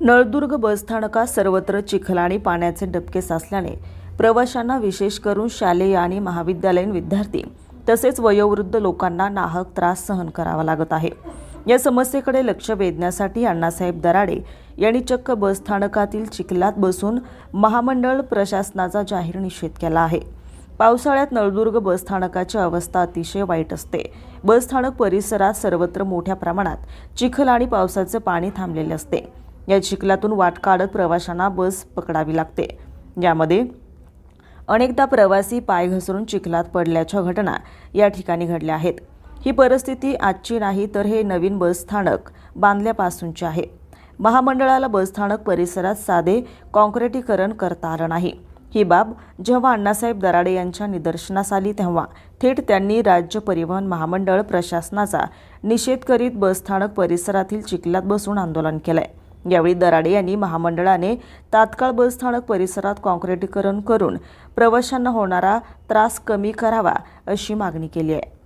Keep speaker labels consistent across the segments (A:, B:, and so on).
A: नळदुर्ग बसस्थानकात सर्वत्र चिखल आणि पाण्याचे डबके साचल्याने प्रवाशांना विशेष करून शालेय आणि महाविद्यालयीन विद्यार्थी तसेच वयोवृद्ध लोकांना नाहक त्रास सहन करावा लागत आहे. या समस्येकडे लक्ष वेधण्यासाठी अण्णासाहेब दराडे यांनी चक्क बसस्थानकातील चिखलात बसून महामंडळ प्रशासनाचा जाहीर निषेध केला आहे. पावसाळ्यात नळदुर्ग बसस्थानकाची अवस्था अतिशय वाईट असते. बसस्थानक परिसरात सर्वत्र मोठ्या प्रमाणात चिखल आणि पावसाचे पाणी थांबलेले असते. या चिखलातून वाट काढत प्रवाशांना बस पकडावी लागते. यामध्ये अनेकदा प्रवासी पाय घसरून चिखलात पडल्याच्या घटना या ठिकाणी घडल्या आहेत. ही परिस्थिती आजची नाही तर हे नवीन बसस्थानक बांधल्यापासूनचे आहे. महामंडळाला बसस्थानक परिसरात साधे कॉन्क्रिटीकरण करता आलं नाही. ही बाब जेव्हा अण्णासाहेब दराडे यांच्या निदर्शनास आली तेव्हा थेट त्यांनी राज्य परिवहन महामंडळ प्रशासनाचा निषेध करीत बसस्थानक परिसरातील चिखलात बसून आंदोलन केलं आहे यावेळी दराडे यांनी महामंडळाने तात्काळ बसस्थानक परिसरात काँक्रिटीकरण करून प्रवाशांना होणारा त्रास कमी करावा अशी मागणी केली आहे.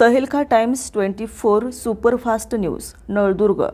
A: तहेलखा times twenty four superfast news Naldurg.